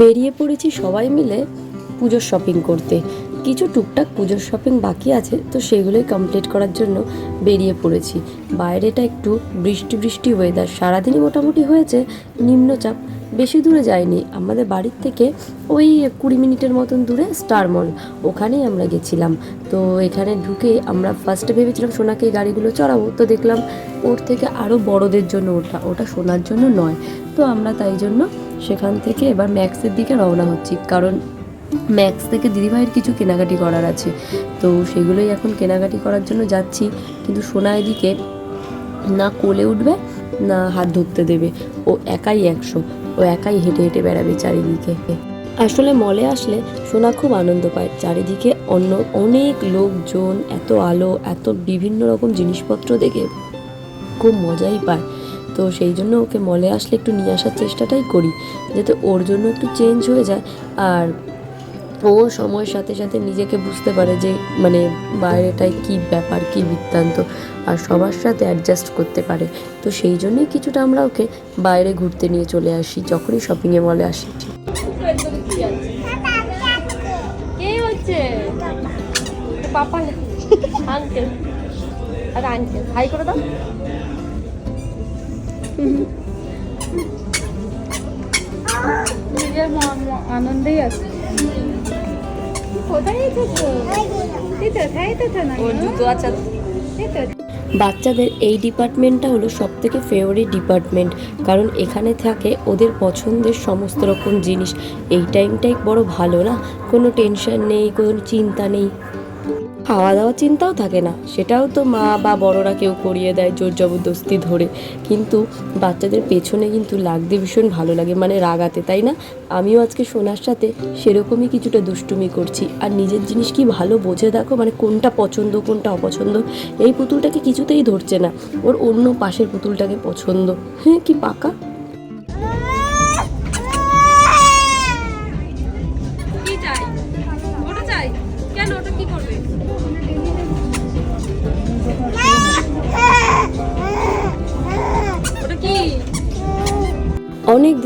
বেরিয়ে পড়েছি সবাই মিলে পুজোর শপিং করতে। কিছু টুকটাক পুজোর শপিং বাকি আছে, তো সেগুলোই কমপ্লিট করার জন্য বেরিয়ে পড়েছি। বাইরেটা একটু বৃষ্টি বৃষ্টি ওয়েদার সারাদিনই মোটামুটি হয়েছে, নিম্নচাপ। বেশি দূরে যায়নি আমাদের বাড়ির থেকে ওই কুড়ি মিনিটের মতন দূরে স্টার মল ওখানেই আমরা গেছিলাম। তো এখানে ঢুকে আমরা ফার্স্টে ভেবেছিলাম সোনাকে গাড়িগুলো চড়াবো, তো দেখলাম ওর থেকে আরও বড়দের জন্য ওটা ওটা সোনার জন্য নয়। তো আমরা তাই জন্য সেখান থেকে এবার ম্যাক্সের দিকে রওনা হচ্ছি, কারণ ম্যাক্স থেকে দিদিভাইয়ের কিছু কেনাকাটি করার আছে। তো সেগুলোই এখন কেনাকাটি করার জন্য যাচ্ছি, কিন্তু সোনা এদিকে না কোলে উঠবে, না হাত ধরতে দেবে। ও একাই একশো, ও একাই হেঁটে হেঁটে বেড়াবে চারিদিকে। আসলে মলে আসলে সোনা খুব আনন্দ পায়। চারিদিকে অন্য অনেক লোকজন, এত আলো, এত বিভিন্ন রকম জিনিসপত্র দেখে খুব মজাই পায়। তো সেই জন্য ওকে মলে আসলে একটু নিয়ে আসার চেষ্টাটাই করি, যাতে ওর জন্য একটু চেঞ্জ হয়ে যায়। আর ও সময়ের সাথে সাথে নিজেকে বুঝতে পারে যে মানে বাইরেটায় কী ব্যাপার, কী বৃত্তান্ত, আর সবার সাথে অ্যাডজাস্ট করতে পারে। তো সেই জন্যই কিছুটা আমরা ওকে বাইরে ঘুরতে নিয়ে চলে আসি, যখনই শপিংয়ে মলে আসি। পাপা আর আঙ্কেল হাই করে দাও। বাচ্চাদের এই ডিপার্টমেন্টটা হলো সব থেকে ফেভারিট ডিপার্টমেন্ট কারণ এখানে থাকে ওদের পছন্দের সমস্ত রকম জিনিস। এই টাইমটাই বড় ভালো না? কোনো টেনশন নেই, কোনো চিন্তা নেই। খাওয়া দাওয়ার চিন্তাও থাকে না। সেটাও তো মা বা বড়রা কেউ করিয়ে দেয় জোর জবরদস্তি ধরে। কিন্তু বাচ্চাদের পেছনে কিন্তু লাগতে ভীষণ ভালো লাগে মানে রাগাতে, তাই না? আমিও আজকে সোনার সাথে সেরকমই কিছুটা দুষ্টুমি করছি। আর নিজের জিনিস কি ভালো বোঝে দেখো মানে কোনটা পছন্দ, কোনটা অপছন্দ? এই পুতুলটাকে কিছুতেই ধরছে না। ওর অন্য পাশের পুতুলটাকে পছন্দ। হ্যাঁ কি পাকা?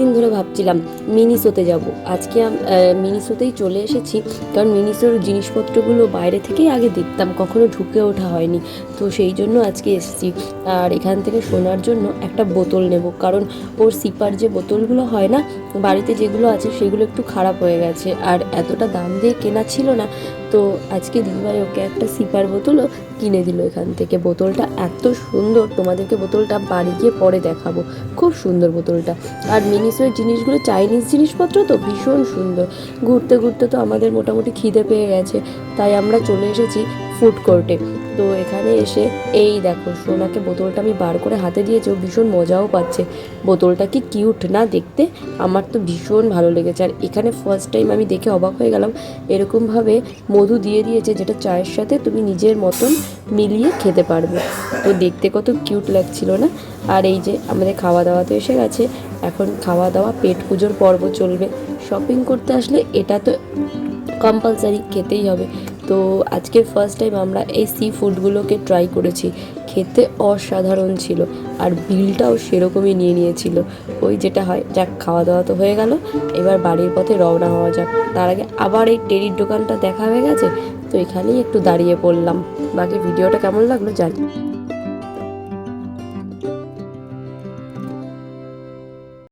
দিন ধরে ভাবছিলাম মিনিসোতে যাব। আজকে মিনিসোতেই চলে এসেছি, কারণ মিনিসোর জিনিসপত্রগুলো বাইরে থেকেই আগে দেখতাম, কখনো ঢুকে ওঠা হয়নি। তো সেই জন্য আজকে এসেছি। আর এখান থেকে শোনার জন্য একটা বোতল নেব, কারণ ওর সিপার যে বোতলগুলো হয় না, বাড়িতে যেগুলো আছে সেগুলো একটু খারাপ হয়ে গেছে। আর এতটা দাম দিয়ে কেনা ছিল না, তো আজকে দিদিভাই ওকে একটা সিপার বোতলও কিনে দিল এখান থেকে। বোতলটা এত সুন্দর, তোমাদেরকে বোতলটা বাড়ি গিয়ে পরে দেখাবো। খুব সুন্দর বোতলটা। আর মিনিসোয়ের জিনিসগুলো চাইনিজ জিনিসপত্র তো ভীষণ সুন্দর। ঘুরতে ঘুরতে তো আমাদের মোটামুটি খিদে পেয়ে গেছে। তাই আমরা চলে এসেছি ফুড কোর্টে তো এখানে এসে, এই দেখো, সোনাকে বোতলটা আমি বার করে হাতে দিয়েছি, ও ভীষণ মজাও পাচ্ছে। বোতলটা কি কিউট না দেখতে? আমার তো ভীষণ ভালো লেগেছে। আর এখানে ফার্স্ট টাইম আমি দেখে অবাক হয়ে গেলাম, এরকমভাবে মধু দিয়ে দিয়েছে, যেটা চায়ের সাথে তুমি নিজের মতন মিলিয়ে খেতে পারবে। তো দেখতে কত কিউট লাগছিল না? আর এই যে আমাদের খাওয়া দাওয়া তো এসে গেছে, এখন খাওয়া দাওয়া পেট পুজোর পর্ব চলবে। শপিং করতে আসলে এটা তো কম্পালসারি খেতেই হবে। তো আজকের ফার্স্ট টাইম আমরা এই সি ফুডগুলোকে ট্রাই করেছি। খেতে অসাধারণ ছিল আর বিলটাও সেরকমই নিয়ে নিয়েছিল। ওই যেটা হয়, যাক খাওয়া দাওয়া তো হয়ে গেল। এবার বাড়ির পথে রওনা হওয়া যাক। তার আগে আবার এই টেরির দোকানটা দেখা হয়ে গেছে। তো এখানেই একটু দাঁড়িয়ে পড়লাম। বাকি ভিডিওটা কেমন লাগল জানি